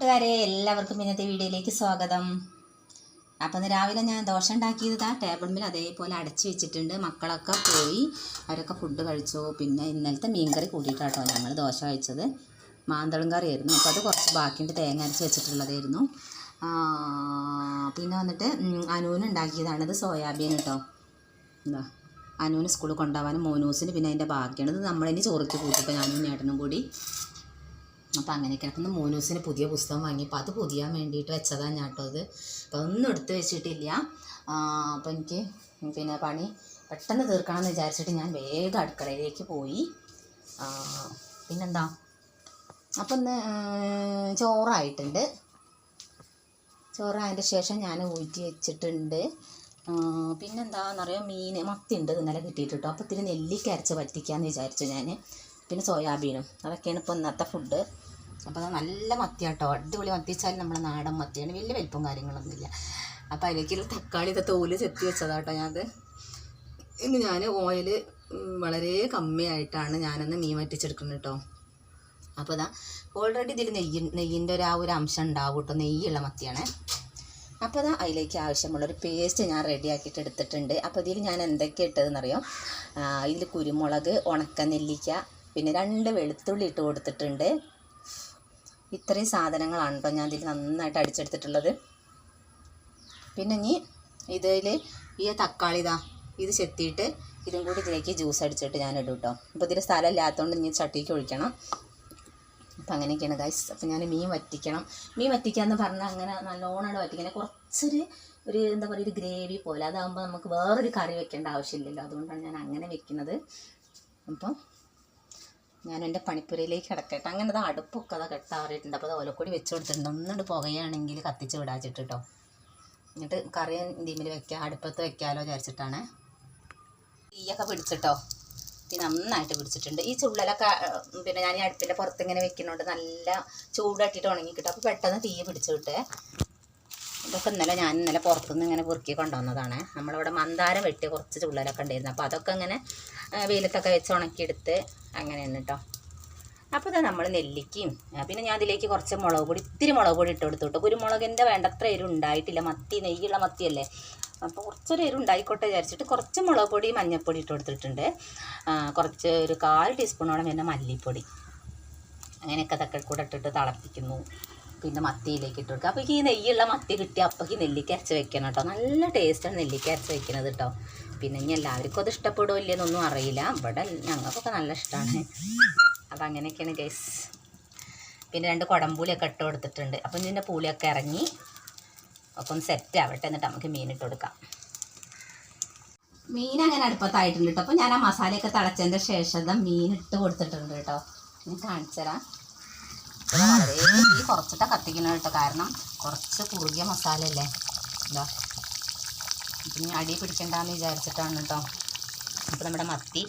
കൂട്ടുകാരെ എല്ലാവർക്കും ഇന്നത്തെ വീഡിയോയിലേക്ക് സ്വാഗതം. അപ്പം രാവിലെ ഞാൻ ദോശ ഉണ്ടാക്കിയത് ആ ടേബിളിൽ അതേപോലെ അടച്ചു വെച്ചിട്ടുണ്ട്. മക്കളൊക്കെ പോയി അവരൊക്കെ ഫുഡ് കഴിച്ചു. പിന്നെ ഇന്നലത്തെ മീൻകറി കൂട്ടിയിട്ടാട്ടോ ഞങ്ങൾ ദോശ കഴിച്ചത്. മാന്തളം കറിയായിരുന്നു. അപ്പോൾ അത് കുറച്ച് ബാക്കിയുണ്ട്. തേങ്ങ അരച്ച് വെച്ചിട്ടുള്ളതായിരുന്നു. പിന്നെ വന്നിട്ട് ഉം, അനുവിന് ഉണ്ടാക്കിയതാണ്. ഇത് സോയാബീൻ കേട്ടോ എന്താ അനൂന് സ്കൂളിൽ കൊണ്ടുപോകാനും മോനൂസിന് പിന്നെ അതിന്റെ ബാക്കിയാണ് ഇത് നമ്മളിനി ചോറിച്ച് കൂട്ടിപ്പോൾ ഞാനും ചേട്ടനും കൂടി. അപ്പോൾ അങ്ങനെയൊക്കെ അപ്പം മോനൂസിന് പുതിയ പുസ്തകം വാങ്ങിയപ്പോൾ അത് പുതിയാൻ വേണ്ടിയിട്ട് വെച്ചതാണ് ഞാൻ കേട്ടോ അത് അപ്പോൾ ഒന്നും എടുത്ത് വെച്ചിട്ടില്ല. അപ്പോൾ എനിക്ക് പിന്നെ പണി പെട്ടെന്ന് തീർക്കണം എന്ന് വിചാരിച്ചിട്ട് ഞാൻ വേഗം അടുക്കളയിലേക്ക് പോയി. പിന്നെന്താ? അപ്പം ഇന്ന് ചോറായിട്ടുണ്ട്. ചോറായതിന്റെ ശേഷം ഞാൻ ഊറ്റി വെച്ചിട്ടുണ്ട്. പിന്നെന്താണെന്ന് പിന്നെന്താണെന്നറിയാം മീൻ മത്തി ഉണ്ട് ഇന്നലെ കിട്ടിയിട്ട് കേട്ടോ അപ്പോൾ ഇത്തിരി നെല്ലിക്ക അരച്ച് വറ്റിക്കാമെന്ന് വിചാരിച്ചു ഞാൻ പിന്നെ സോയാബീനും. അതൊക്കെയാണ് ഇപ്പോൾ ഇന്നത്തെ ഫുഡ് അപ്പോൾ അത് നല്ല മത്തി കേട്ടോ അടിപൊളി മത്തിച്ചാൽ നമ്മുടെ നാടൻ മത്തിയാണ്. വലിയ വലിപ്പം കാര്യങ്ങളൊന്നുമില്ല. അപ്പോൾ അതിലേക്കുള്ള തക്കാളി ഇത് തോൽ ചെത്തി വെച്ചതാട്ടോ ഞാനത് ഇന്ന് ഞാൻ ഓയിൽ വളരെ കമ്മിയായിട്ടാണ് ഞാനന്ന് മീൻ വറ്റിച്ചെടുക്കുന്നത് കേട്ടോ. അപ്പോൾ ഇതാ ഓൾറെഡി ഇതിൽ നെയ്യ് നെയ്യിന്റെ ഒരു ആ ഒരു അംശം ഉണ്ടാവും കേട്ടോ. നെയ്യുള്ള മത്തിയാണ്. അപ്പോൾ അതാ അതിലേക്ക് ആവശ്യമുള്ളൊരു പേസ്റ്റ് ഞാൻ റെഡിയാക്കിയിട്ട് എടുത്തിട്ടുണ്ട്. അപ്പോൾ ഇതിൽ ഞാൻ എന്തൊക്കെ ഇട്ടതെന്നറിയോ? ഇതിൽ കുരുമുളക് ഉണക്ക നെല്ലിക്ക പിന്നെ രണ്ട് വെളുത്തുള്ളി ഇട്ട് കൊടുത്തിട്ടുണ്ട്. ഇത്രയും സാധനങ്ങളാണ് കേട്ടോ ഞാൻ ഇതിൽ നന്നായിട്ട് അടിച്ചെടുത്തിട്ടുള്ളത്. പിന്നെ ഇനി ഇതിൽ ഈ തക്കാളി ഇതാ ഇത് ചെത്തിയിട്ട് ഇതും കൂടി ഇതിലേക്ക് ജ്യൂസ് അടിച്ചിട്ട് ഞാൻ ഇടും കേട്ടോ അപ്പോൾ ഇതിൽ സ്ഥലം ഇല്ലാത്തതുകൊണ്ട് ഇനി ചട്ടിക്ക് ഒഴിക്കണം. അപ്പം അങ്ങനെയൊക്കെയാണ് ഗൈസ് അപ്പം ഞാൻ മീൻ വറ്റിക്കണം. മീൻ വറ്റിക്കുക എന്ന് പറഞ്ഞാൽ അങ്ങനെ നല്ലോണം വറ്റിക്കണം കുറച്ചൊരു ഒരു എന്താ പറയുക ഒരു ഗ്രേവി പോലെ. അതാകുമ്പോൾ നമുക്ക് വേറൊരു കറി വെക്കേണ്ട ആവശ്യമില്ലല്ലോ. അതുകൊണ്ടാണ് ഞാൻ അങ്ങനെ വെക്കുന്നത്. അപ്പം ഞാൻ എന്റെ പണിപ്പുരയിലേക്ക് കിടക്കട്ടെ. അങ്ങനെ അത് അടുപ്പൊക്കെ അത് കെട്ടാറിയിട്ടുണ്ട്. അപ്പോൾ അത് ഓലക്കൊടി വെച്ച് കൊടുത്തിട്ടുണ്ട്. ഒന്നുകൊണ്ട് പുകയാണെങ്കിൽ കത്തിച്ച് വിടാച്ചിട്ട് കേട്ടോ എന്നിട്ട് കറി ഇതിമിൽ വെക്കാം അടുപ്പത്ത് വെക്കാമല്ലോ വിചാരിച്ചിട്ടാണ്. തീയൊക്കെ പിടിച്ചിട്ടോ. തീ നന്നായിട്ട് പിടിച്ചിട്ടുണ്ട്. ഈ ചുള്ളലൊക്കെ പിന്നെ ഞാൻ ഈ അടുപ്പിന്റെ പുറത്ത് ഇങ്ങനെ വെക്കുന്നുണ്ട് നല്ല ചൂടാട്ടിയിട്ട് ഉണങ്ങി കിട്ടും അപ്പോൾ പെട്ടെന്ന് തീ പിടിച്ചു കിട്ടേ ഇതൊക്കെ ഇന്നലെ ഞാൻ ഇന്നലെ പുറത്തുനിന്ന് ഇങ്ങനെ പെറുക്കി കൊണ്ടുവന്നതാണ്. നമ്മളിവിടെ മന്ദാരം വെട്ടി കുറച്ച് ചുള്ളലൊക്കെ ഉണ്ടായിരുന്നു. അപ്പോൾ അതൊക്കെ ഇങ്ങനെ വെയിലത്തൊക്കെ വെച്ച് ഉണക്കിയെടുത്ത് അങ്ങനെയാണ് കേട്ടോ അപ്പോൾ ഇതാ നമ്മൾ നെല്ലിക്കയും പിന്നെ ഞാൻ അതിലേക്ക് കുറച്ച് മുളക് പൊടി ഇത്തിരി മുളക് പൊടി ഇട്ട് കൊടുത്തു കേട്ടോ. കുരുമുളകിന്റെ വേണ്ടത്ര എരിവ് ഉണ്ടായിട്ടില്ല. മത്തി നെയ്യുള്ള മത്തിയല്ലേ. അപ്പോൾ കുറച്ചൊരു എരിവ് ഉണ്ടായിക്കോട്ടെ വിചാരിച്ചിട്ട് കുറച്ച് മുളക് പൊടി മഞ്ഞൾപ്പൊടി ഇട്ട് കൊടുത്തിട്ടുണ്ട്. കുറച്ച് ഒരു കാൽ ടീസ്പൂണോളം പിന്നെ മല്ലിപ്പൊടി. അങ്ങനെയൊക്കെ തക്കൽ കൂടെ ഇട്ടിട്ട് തിളപ്പിക്കുന്നു. പിന്നെ മത്തിയിലേക്ക് ഇട്ട് കൊടുക്കുക. അപ്പോൾ ഈ നെയ്യുള്ള മത്തി കിട്ടിയ അപ്പക്ക് നെല്ലിക്ക അരച്ച് വെക്കണം കേട്ടോ. നല്ല ടേസ്റ്റാണ് നെല്ലിക്ക അരച്ച് വെക്കുന്നത് കേട്ടോ. പിന്നെ ഇനി എല്ലാവർക്കും അത് ഇഷ്ടപ്പെടുമോ ഇല്ലെന്നൊന്നും അറിയില്ല. ഇവിടെ ഞങ്ങൾക്കൊക്കെ നല്ല ഇഷ്ടമാണ് അപ്പം അങ്ങനെയൊക്കെയാണ് ഗൈസ് പിന്നെ രണ്ട് കുടംപൂലിയൊക്കെ ഇട്ട് കൊടുത്തിട്ടുണ്ട്. അപ്പം ഇതിന്റെ പൂളിയൊക്കെ ഇറങ്ങി അപ്പം ഒന്ന് സെറ്റ് ആവട്ടെ. എന്നിട്ട് നമുക്ക് മീൻ ഇട്ട് കൊടുക്കാം. മീൻ അങ്ങനെ അടുപ്പത്തായിട്ടുണ്ട് കേട്ടോ. അപ്പോൾ ഞാൻ ആ മസാലയൊക്കെ തിളച്ചതിന്റെ ശേഷം മീൻ ഇട്ട് കൊടുത്തിട്ടുണ്ട് കേട്ടോ. ഞാൻ കാണിച്ചു തരാം വളരെ തീ കുറച്ചിട്ടാണ് കത്തിക്കണം കേട്ടോ. കാരണം കുറച്ച് കുറുകിയ മസാല അല്ലേ? എന്താ ഇനി അടി പിടിക്കണ്ടെന്ന് വിചാരിച്ചിട്ടാണ് കേട്ടോ. അപ്പോൾ നമ്മുടെ മത്തി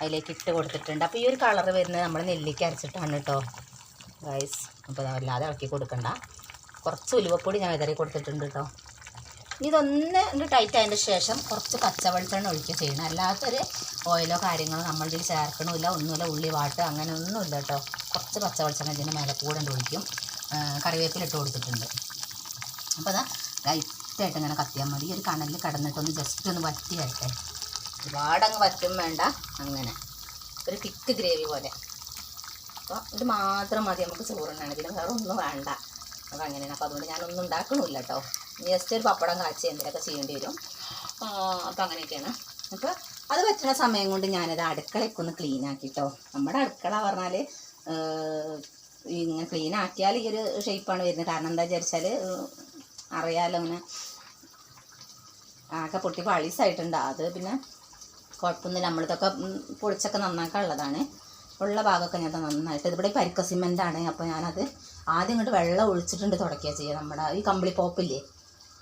അതിലേക്ക് ഇട്ട് കൊടുത്തിട്ടുണ്ട്. അപ്പോൾ ഈ ഒരു കളർ വരുന്നത് നമ്മൾ നെല്ലിക്ക അരച്ചിട്ടാണ് കേട്ടോ. ഗൈസ് അപ്പോൾ വല്ലാതെ ഇളക്കി കൊടുക്കണ്ട. കുറച്ച് ഉലുവപ്പൊടി ഞാൻ വിതറി കൊടുത്തിട്ടുണ്ട് കേട്ടോ. ഇതൊന്ന് ഒന്ന് ടൈറ്റ് ആയതിന്റെ ശേഷം കുറച്ച് പച്ചവെളിച്ചെണ്ണ ഒഴിക്കുക ചെയ്യണം. അല്ലാത്തൊരു ഓയിലോ കാര്യങ്ങളോ നമ്മളിതിൽ ചേർക്കണമില്ല ഒന്നുമില്ല ഉള്ളി വാട്ട് അങ്ങനെ ഒന്നുമില്ല കേട്ടോ. കുറച്ച് പച്ചവെളിച്ചെണ്ണ ഇതിന്റെ മേലെ കൂടെ ഒഴിക്കും. കറിവേപ്പില ഇട്ട് കൊടുത്തിട്ടുണ്ട്. അപ്പോൾ അതാ ലൈറ്റായിട്ട് ഇങ്ങനെ കത്തിയാൽ മതി. ഒരു കണലിൽ കിടന്നിട്ടൊന്ന് ജസ്റ്റ് ഒന്ന് വറ്റി വരട്ടെ. ഒരുപാടങ്ങ് വറ്റും വേണ്ട. അങ്ങനെ. ഒരു തിക്ക് ഗ്രേവി പോലെ. അപ്പോൾ ഇത് മാത്രം മതി. നമുക്ക് ചോറുണ്ണാണ് ഇതിന് വേറെ ഒന്നും വേണ്ട. അപ്പോൾ അങ്ങനെയാണ്. അപ്പോൾ അതുകൊണ്ട് ഞാനൊന്നും ഉണ്ടാക്കണമില്ല കേട്ടോ. ജസ്റ്റ് ഒരു പപ്പടം കാച്ചി എന്തെങ്കിലുമൊക്കെ ചെയ്യേണ്ടി വരും. അപ്പോൾ അങ്ങനെയൊക്കെയാണ്. അപ്പോൾ അത് പറ്റുന്ന സമയം കൊണ്ട് ഞാനത് അടുക്കളയൊക്കെ ഒന്ന് ക്ലീൻ ആക്കി നമ്മുടെ അടുക്കള പറഞ്ഞാൽ ഇങ്ങനെ ക്ലീൻ ആക്കിയാൽ ഈ ഒരു ഷേപ്പാണ് വരുന്നത്. കാരണം എന്താ വിചാരിച്ചാൽ അറിയാലോ അങ്ങനെ ആകെ പൊട്ടി പളീസായിട്ടുണ്ട് അത് പിന്നെ കുഴപ്പമൊന്നുമില്ല. നമ്മളിതൊക്കെ പൊളിച്ചൊക്കെ നന്നാക്കാനുള്ളതാണ് ഉള്ള ഭാഗമൊക്കെ ഞാൻ നന്നായിട്ട്. ഇതിവിടെ പരിക്ക സിമെന്റാണ് അപ്പോൾ ഞാനത് ആദ്യം ഇങ്ങോട്ട് വെള്ളം ഒഴിച്ചിട്ടുണ്ട് തുടക്കുക ചെയ്യുക നമ്മുടെ ഈ കമ്പിളി പോപ്പില്ലേ?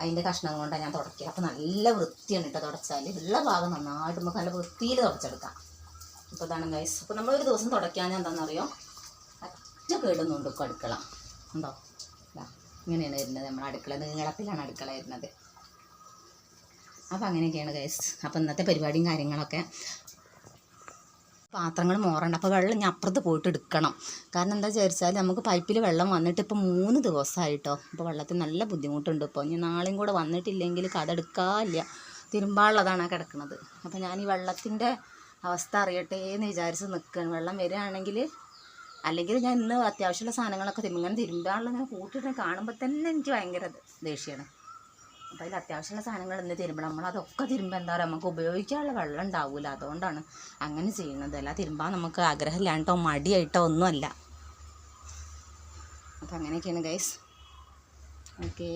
അതിന്റെ കഷ്ണം കൊണ്ടാണ് ഞാൻ തുടക്കുക അപ്പോൾ നല്ല വൃത്തിയാണ് കേട്ടോ തുടച്ചാൽ. ഉള്ള ഭാഗം നന്നായിട്ട് നമുക്ക് നല്ല വൃത്തിയിൽ തുടച്ചെടുക്കാം. അപ്പോൾ ഇതാണ് ഗൈസ് അപ്പോൾ നമ്മൾ ഒരു ദിവസം തുടയ്ക്കാൻ എന്താണെന്നറിയോ? അറ്റ കേടുന്നുണ്ട് ഇപ്പോൾ അടുക്കള. ഉണ്ടോ? ഇങ്ങനെയാണ് വരുന്നത് നമ്മുടെ അടുക്കള. നീളത്തിലാണ് അടുക്കള വരുന്നത്. അപ്പോൾ അങ്ങനെയൊക്കെയാണ് ഗൈസ് അപ്പോൾ ഇന്നത്തെ പരിപാടിയും കാര്യങ്ങളൊക്കെ പാത്രങ്ങൾ മോറണ്ട. അപ്പോൾ വെള്ളം ഞാൻ അപ്പുറത്ത് പോയിട്ട് എടുക്കണം. കാരണം എന്താ വിചാരിച്ചാൽ നമുക്ക് പൈപ്പിൽ വെള്ളം വന്നിട്ട് ഇപ്പോൾ മൂന്ന് ദിവസമായിട്ടോ അപ്പോൾ വെള്ളത്തിന് നല്ല ബുദ്ധിമുട്ടുണ്ട് ഇപ്പോൾ ഇനി നാളെയും കൂടെ വന്നിട്ടില്ലെങ്കിൽ കഥ എടുക്കാനില്ല. കിടക്കുന്നത് അപ്പോൾ ഞാൻ ഈ വെള്ളത്തിന്റെ അവസ്ഥ അറിയട്ടെ എന്ന് വിചാരിച്ച് നിൽക്കുകയാണ് വെള്ളം വരികയാണെങ്കിൽ അല്ലെങ്കിൽ ഞാൻ ഇന്ന് അത്യാവശ്യമുള്ള സാധനങ്ങളൊക്കെ തിരുമ്പ ഇങ്ങനെ തിരുമ്പാനുള്ള ഇങ്ങനെ കൂട്ടിയിട്ട് കാണുമ്പോൾ തന്നെ എനിക്ക് ഭയങ്കര ദേഷ്യമാണ് അപ്പോൾ അതിൽ അത്യാവശ്യമുള്ള സാധനങ്ങൾ ഇന്ന് തിരുമ്പണം. നമ്മളതൊക്കെ തിരുമ്പോൾ എന്താ പറയുക നമുക്ക് ഉപയോഗിക്കാനുള്ള വെള്ളം ഉണ്ടാവില്ല അതുകൊണ്ടാണ് അങ്ങനെ ചെയ്യുന്നത്. അല്ല തിരുമ്പാൻ നമുക്ക് ആഗ്രഹമില്ലാണ്ടോ മടിയായിട്ടോ ഒന്നുമല്ല. അപ്പം അങ്ങനെയൊക്കെയാണ് ഗൈസ് ഓക്കേ